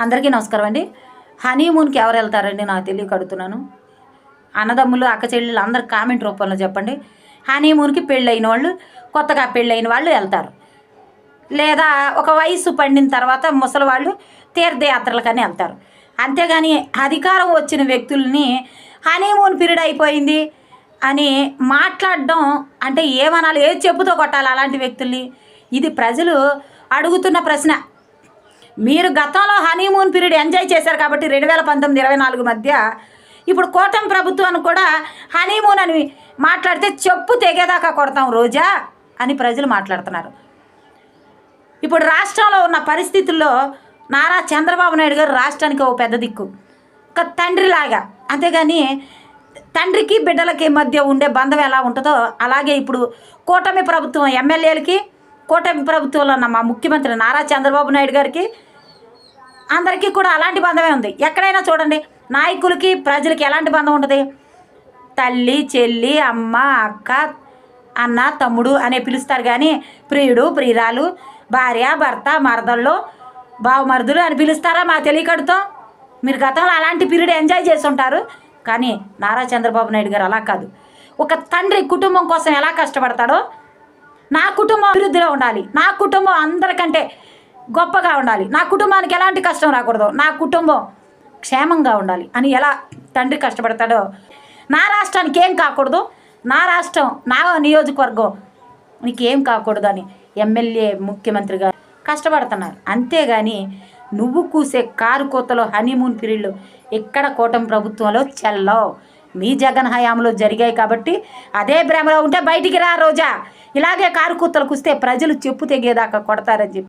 అందరికీ నమస్కారం అండి. హనీమూన్కి ఎవరు వెళ్తారండి నాకు తెలియక అడుగుతున్నాను. అన్నదమ్ములు అక్క చెల్లెలు అందరు కామెంట్ రూపంలో చెప్పండి. హనీమూన్కి పెళ్ళైన వాళ్ళు కొత్తగా పెళ్ళైన వాళ్ళు వెళ్తారు. లేదా ఒక వయసు పండిన తర్వాత ముసలి వాళ్ళు తీర్థయాత్రలకని వెళ్తారు. అంతేగాని అధికారం వచ్చిన వ్యక్తుల్ని హనీమూన్ పీరియడ్ అయిపోయింది అని మాట్లాడడం అంటే ఏమనాలి? ఏది చెప్పుతో కొట్టాలి అలాంటి వ్యక్తుల్ని? ఇది ప్రజలు అడుగుతున్న ప్రశ్న. మీరు గతంలో హనీమూన్ పీరియడ్ ఎంజాయ్ చేశారు కాబట్టి రెండు వేల పంతొమ్మిది ఇరవై నాలుగు మధ్య ఇప్పుడు కూటమి ప్రభుత్వాన్ని కూడా హనీమూన్ అని మాట్లాడితే చెప్పు తెగేదాకా కొడతాం రోజా అని ప్రజలు మాట్లాడుతున్నారు. ఇప్పుడు రాష్ట్రంలో ఉన్న పరిస్థితుల్లో నారా చంద్రబాబు నాయుడు గారు రాష్ట్రానికి ఓ పెద్ద దిక్కు. ఒక తండ్రిలాగా. అంతేగాని తండ్రికి బిడ్డలకి మధ్య ఉండే బంధం ఎలా ఉంటుందో అలాగే ఇప్పుడు కూటమి ప్రభుత్వం ఎమ్మెల్యేలకి కూటమి ప్రభుత్వంలో ఉన్న మా ముఖ్యమంత్రి నారా చంద్రబాబు నాయుడు గారికి అందరికీ కూడా అలాంటి బంధమే ఉంది. ఎక్కడైనా చూడండి నాయకులకి ప్రజలకి ఎలాంటి బంధం ఉంటుంది? తల్లి చెల్లి అమ్మ అక్క అన్న తమ్ముడు అనే పిలుస్తారు కానీ ప్రియుడు ప్రియురాలు భార్య భర్త మరదళ్ళు బావమరుదులు అని పిలుస్తారా మా తెలియకడుతో? మీరు గతంలో అలాంటి పీరియడ్ ఎంజాయ్ చేసి ఉంటారు కానీ నారా చంద్రబాబు నాయుడు గారు అలా కాదు. ఒక తండ్రి కుటుంబం కోసం ఎలా కష్టపడతాడో నా కుటుంబం అభివృద్ధిలో ఉండాలి. నా కుటుంబం అందరికంటే గొప్పగా ఉండాలి. నా కుటుంబానికి ఎలాంటి కష్టం రాకూడదు. నా కుటుంబం క్షేమంగా ఉండాలి. అని ఎలా తండ్రి కష్టపడతాడో నా రాష్ట్రానికి ఏం కాకూడదు. నా రాష్ట్రం నా నియోజకవర్గం నీకేం కాకూడదు అని ఎమ్మెల్యే ముఖ్యమంత్రిగా కష్టపడుతున్నారు. అంతేగాని నువ్వు కూసే కారు కోతలో హనీమూన్ పీరియడ్లు ఎక్కడ కూటమి ప్రభుత్వంలో చెల్లవు. మీ జగన్ హయాంలో జరిగాయి కాబట్టి అదే భ్రమలో ఉంటే బయటికి రా రోజా. ఇలాగే కారు కూతలు కుస్తే ప్రజలు చెప్పు తెగేదాకా కొడతారని చెప్పి